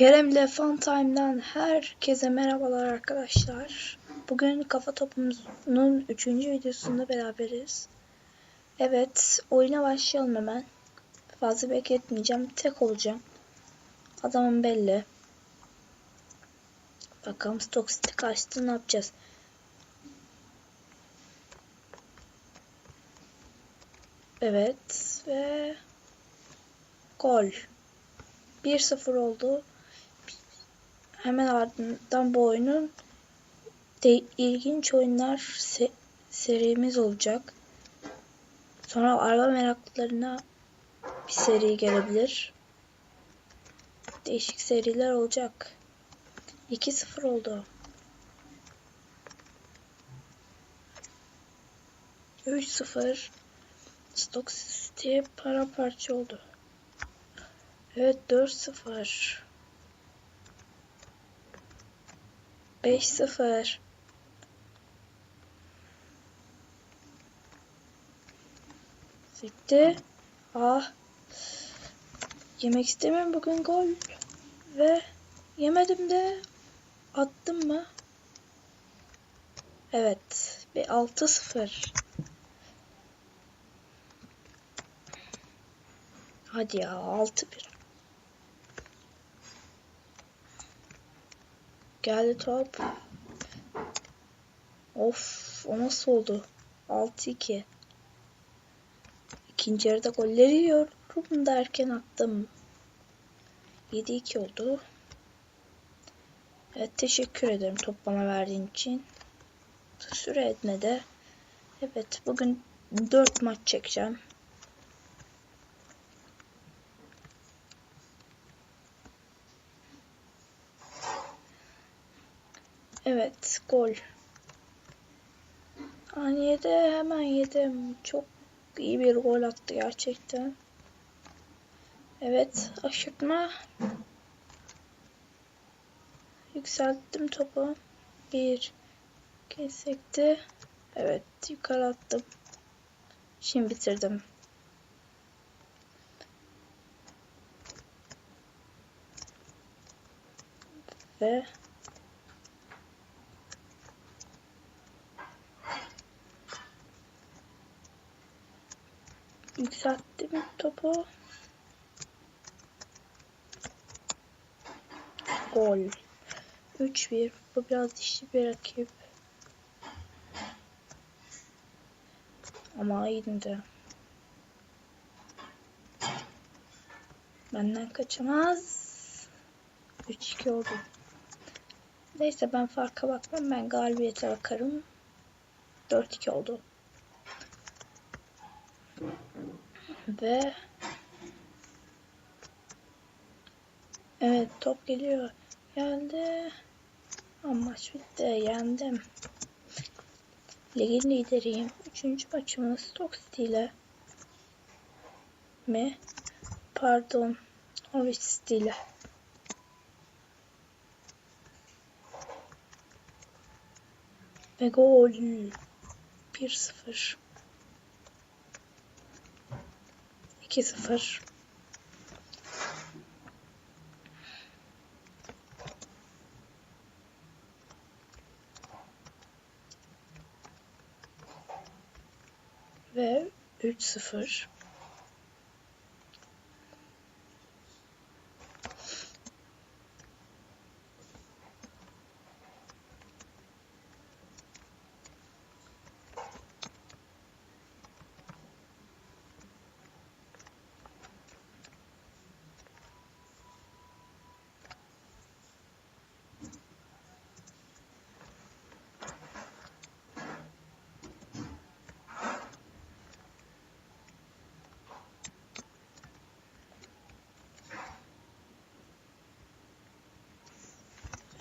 Kerem ile Fun Time'dan herkese merhabalar arkadaşlar. Bugün kafa topumuzun 3. videosunda beraberiz. Evet, oyuna başlayalım hemen. Fazla bekletmeyeceğim. Tek olacağım. Adamım belli. Bakalım stick açtı ne yapacağız? Evet ve gol. 1-0 oldu. Hemen ardından bu oyunun de ilginç oyunlar se serimiz olacak. Sonra araba meraklılarına bir seri gelebilir. Değişik seriler olacak. 2-0 oldu. 3-0 Stock City paramparça oldu. Evet 4-0. 5-0. Sikti. Ah. Yemek istemiyorum bugün gol. Ve yemedim de attım mı? Evet. Bir 6-0. Hadi ya 6-1. Geldi top. Of o nasıl oldu? 6-2. İkinci yarıda golleri yiyorum derken attım. 7-2 oldu. Evet teşekkür ederim top bana verdiğin için. Süre etmedi. Evet bugün 4 maç çekeceğim. Evet gol. Saniyede hemen yedim. Çok iyi bir gol attı gerçekten. Evet aşırtma. Yükselttim topu. Bir kez sekti. Evet yukarı attım. Şimdi bitirdim. Ve yükselttim topu. Gol. 3-1. Bu biraz dişli bir rakip. Ama iyiydi de. Benden kaçamaz. 3-2 oldu. Neyse ben farka bakmam. Ben galibiyete bakarım. 4-2 oldu. Ve Evet top geliyor. Geldi. Ama maç bitti. Yendim. Ligin lideriyim. Üçüncü maçımız Stoke City ile mi? Pardon. Norwich City ile. Ve gol. 1-0. 2-0. Ve 3-0.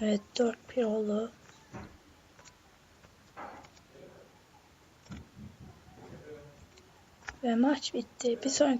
Evet 4-1 oldu. Ve maç bitti. Bir sonraki